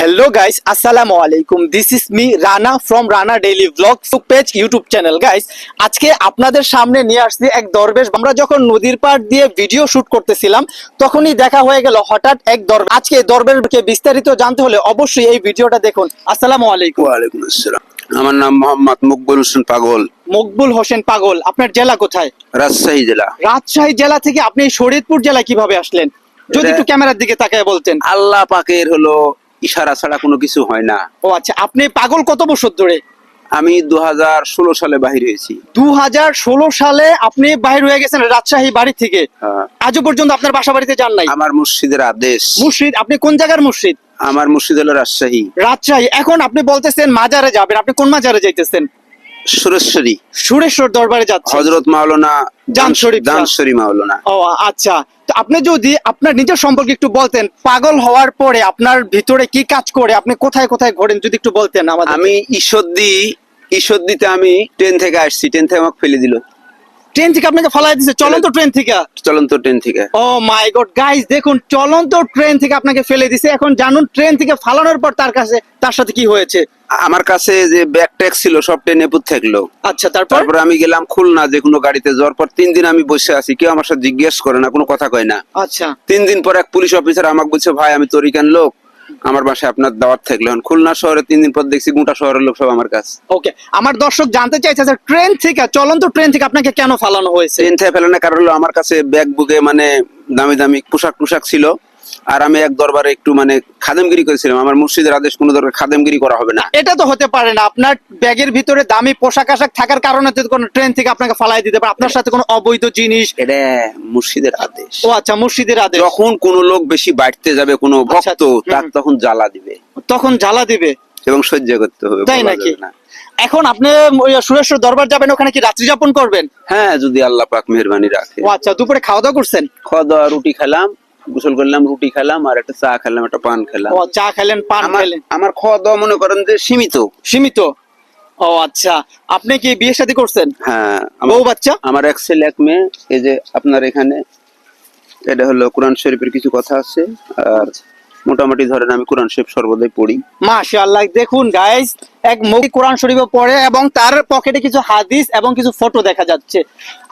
Hello guys আসসালামু আলাইকুম this is me Rana from Rana daily blog page YouTube channel guys আজকে আপনাদের সামনে নিয়ে আসছি এক দরবেশ। আমরা যখন নদীর পাড় দিয়ে ভিডিও শুট করতেছিলাম তখনই দেখা হয়ে গেল হঠাৎ এক দরবেশ। আজকে দরবেশকে বিস্তারিত জানতে হলে অবশ্যই এই ভিডিওটা দেখুন। আসসালামু আলাইকুম। ওয়ালাইকুম আসসালাম। আমার নাম মোহাম্মদ মকবুল হোসেন পাগল। মকবুল হোসেন পাগল আপনার জেলা কোথায়? রাজশাহী জেলা। রাজশাহী জেলা থেকে আপনি শরীয়তপুর জেলায় কীভাবে আসলেন? যদি একটু ক্যামেরার দিকে তাকায় বলতেন। আল্লাহ পাকের হলো ইশারা ছাড়া কোনো কিছু হয় না। ও আচ্ছা আপনি পাগল কত বছর ধরে? আমি দু সালে বাহির হয়েছি। দু হাজার ষোলো সালে আপনি বাহির হয়ে গেছেন রাজশাহী বাড়ি থেকে। আজ আজও পর্যন্ত আপনার বাসা বাড়িতে যান নাই? আমার মুর্শিদের আদেশ। মুর্শিদ আপনি কোন জায়গার মুর্শিদ? আমার মুর্শিদ হলো রাজশাহী। রাজশাহী। এখন আপনি বলতেছেন মাজারে যাবেন আপনি কোন মাজারে যাইতেছেন? সুরেশ্বরী। সুরেশ্বর দরবারে যাচ্ছে হজরত মাওলানা জান শরীফ মাওলানা। ও আচ্ছা। আপনি যদি আপনার নিজের সম্পর্কে একটু বলতেন পাগল হওয়ার পরে আপনার ভিতরে কি কাজ করে? আপনি কোথায় কোথায় ঘোরেন যদি একটু বলতেন আমাদের আমি ঈশ্বর দিতে আমি ট্রেন থেকে আসছি ট্রেন থেকে আমাকে ফেলে দিল। ট্রেন থেকে আপনাকে ফলাই দিছে চলন্ত ট্রেন থেকে? চলন্ত ট্রেন থেকে। ও মাই গড গাইস দেখুন চলন্ত ট্রেন থেকে আপনাকে ফেলে দিছে। এখন জানুন ট্রেন থেকে ফালানোর পর তার কাছে তার সাথে কি হয়েছে? আমার কাছে যে ব্যাগ ট্যাগ ছিল সব ট্রেনে পুত থাকল। আচ্ছা তারপর? তারপর আমি গেলাম খুলনা যে কোনো গাড়িতে যাওয়ার পর তিন দিন আমি বসে আছি কেউ আমার সাথে জিজ্ঞেস করে না কোনো কথা কয় না। আচ্ছা। তিন দিন পর এক পুলিশ অফিসার আমাকে বলছে ভাই আমি তরিকান লোক। আমার বাসায় আপনার দাওয়াত থাকলে খুলনা শহরে তিন দিন পর দেখছি গোটা শহরের লোক সব আমার কাছে। ওকে আমার দর্শক জানতে চাইছে স্যার ট্রেন থেকে চলন্ত ট্রেন থেকে আপনাকে কেন ফালানো হয়েছে? ট্রেন থেকে ফেলানো কারণ হলো আমার কাছে ব্যাগ বুকে মানে দামি দামি পোশাক টুশাক ছিল। আর আমি এক দরবারে একটু মানে খাদেমগিরি করেছিলাম। আমার মুর্শিদের আদেশ কোনো দরকার খাদেমগিরি করা হবে না। এটা তো হতে পারে না। আপনার ব্যাগের ভিতরে দামি পোশাক আশাক থাকার কারণে তো কোনো ট্রেন থেকে আপনাকে ফালাই দিতে পারে আপনার সাথে কোনো অবৈধ জিনিস এটা মুর্শিদের আদেশ। ও আচ্ছা মুর্শিদের আদেশ। যখন কোনো লোক বেশি বাড়তে যাবে কোনো আচ্ছা, ভক্ত তার তখন জ্বালা দিবে। তখন জ্বালা দিবে? এবং সহ্য করতে হবে তাই নাকি? না। এখন আপনি সুরেশ্বর দরবার যাবেন ওখানে কি রাত্রি যাপন করবেন? হ্যাঁ যদি আল্লাহ পাক মেহরবানি রাখে। ও আচ্ছা দুপুরে খাওয়া দাওয়া করছেন? খাওয়া দাওয়া রুটি খেলাম। গোসল করলাম রুটি খেলাম আর একটা চা খেলাম একটা পান খেলাম। ও চা খেলেন পান খেলেন? আমার খাওয়া দাওয়া মনে করেন যে সীমিত। সীমিত? ও আচ্ছা। আপনি কি বিয়ে শাদী করছেন? হ্যাঁ বউ বাচ্চা? আমার এক ছেলে এক মেয়ে। এই যে আপনার এখানে এটা হলো কোরআন শরীফের কিছু কথা আছে। আর মোটামুটি ধরেন আমি কোরআন শরীফ সর্বদাই পড়ি। মাশাআল্লাহ, দেখুন গাইস এক মুখ কোরআন শরীফও পড়ে এবং তার পকেটে কিছু হাদিস এবং কিছু ফটো দেখা যাচ্ছে।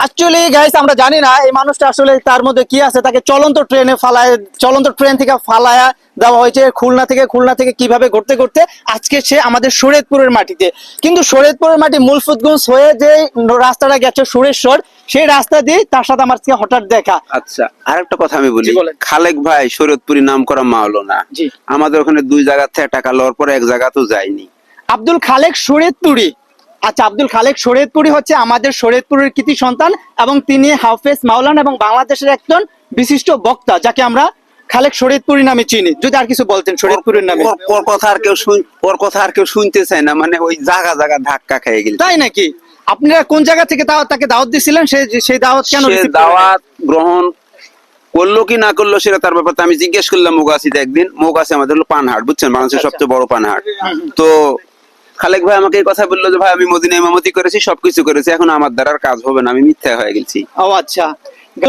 অ্যাকচুয়ালি গাইস আমরা জানি না, এই মানুষটা আসলে তার মধ্যে কি আছে, তাকে চলন্ত ট্রেনে ফালায়, চলন্ত ট্রেন থেকে ফালায়া দেওয়া হয়েছে খুলনা থেকে খুলনা থেকে কীভাবে ঘুরতে ঘুরতে আজকে সে আমাদের শরীয়তপুরের মাটিতে। কিন্তু শরীয়তপুরের মাটি মুলফুতগঞ্জ হয়ে যে রাস্তাটা গেছে সুরেশ্বর সেই রাস্তা দিয়ে তার সাথে আমার আজকে হঠাৎ দেখা। আচ্ছা আর একটা কথা আমি বলি। খালেক ভাই শরীয়তপুরি নাম করা মাওলো না আমাদের ওখানে দুই জায়গা থেকে টাকা লওয়ার পর এক জায়গা তো যায়নি। আব্দুল খালেক শরীয়তপুরি আচ্ছা আব্দুল খালেক শরীয়তপুরি হচ্ছে আমাদের শরীয়তপুরের কৃতি সন্তান এবং তিনি হাফেজ মাওলানা এবং বাংলাদেশের একজন বিশিষ্ট বক্তা যাকে আমরা খালেক শরীয়তপুরি নামে চিনি। যদি আর কিছু বলতেন শরীয়তপুরের নামে। ওর- কথা আর কেউ শুন ওর কথা আর কেউ শুনতে চায় না মানে ওই জায়গা জায়গা ধাক্কা খেয়ে গেল। তাই নাকি? আপনারা কোন জায়গা থেকে দাওয়াত তাকে দাওয়াত দিছিলেন? সে সেই দাওয়াত কেন? দাওয়াত গ্রহণ করল কি না করল সেটা তার ব্যাপারে আমি জিজ্ঞেস করলাম মোগাসিতে একদিন। মোগাসি আমাদের হলো পানহাট বুঝছেন? বাংলাদেশের আচ্ছা। সবচেয়ে বড় পানহাট। তো খালেক ভাই আমাকে এই কথা বলল যে ভাই আমি মদিনা ইমামতি করেছি সবকিছু করেছি এখন আমার দ্বারা আর কাজ হবে না আমি মিথ্যা হয়ে গেছি। ও আচ্ছা।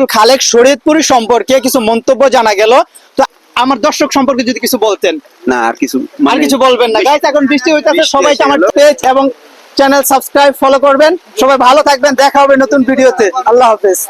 খালেক শরীয়তপুরি সম্পর্কে কিছু মন্তব্য জানা গেল। তো আমার দর্শক সম্পর্কে যদি কিছু বলতেন। না আর কিছু আর মানে- কিছু বলবেন না। গাইস এখন বৃষ্টি হইতাছে। বৃষ্টি সবাই আমার পেজ এবং চ্যানেল সাবস্ক্রাইব ফলো করবেন। সবাই ভালো থাকবেন। দেখা হবে নতুন ভিডিওতে। আল্লাহ হাফেজ।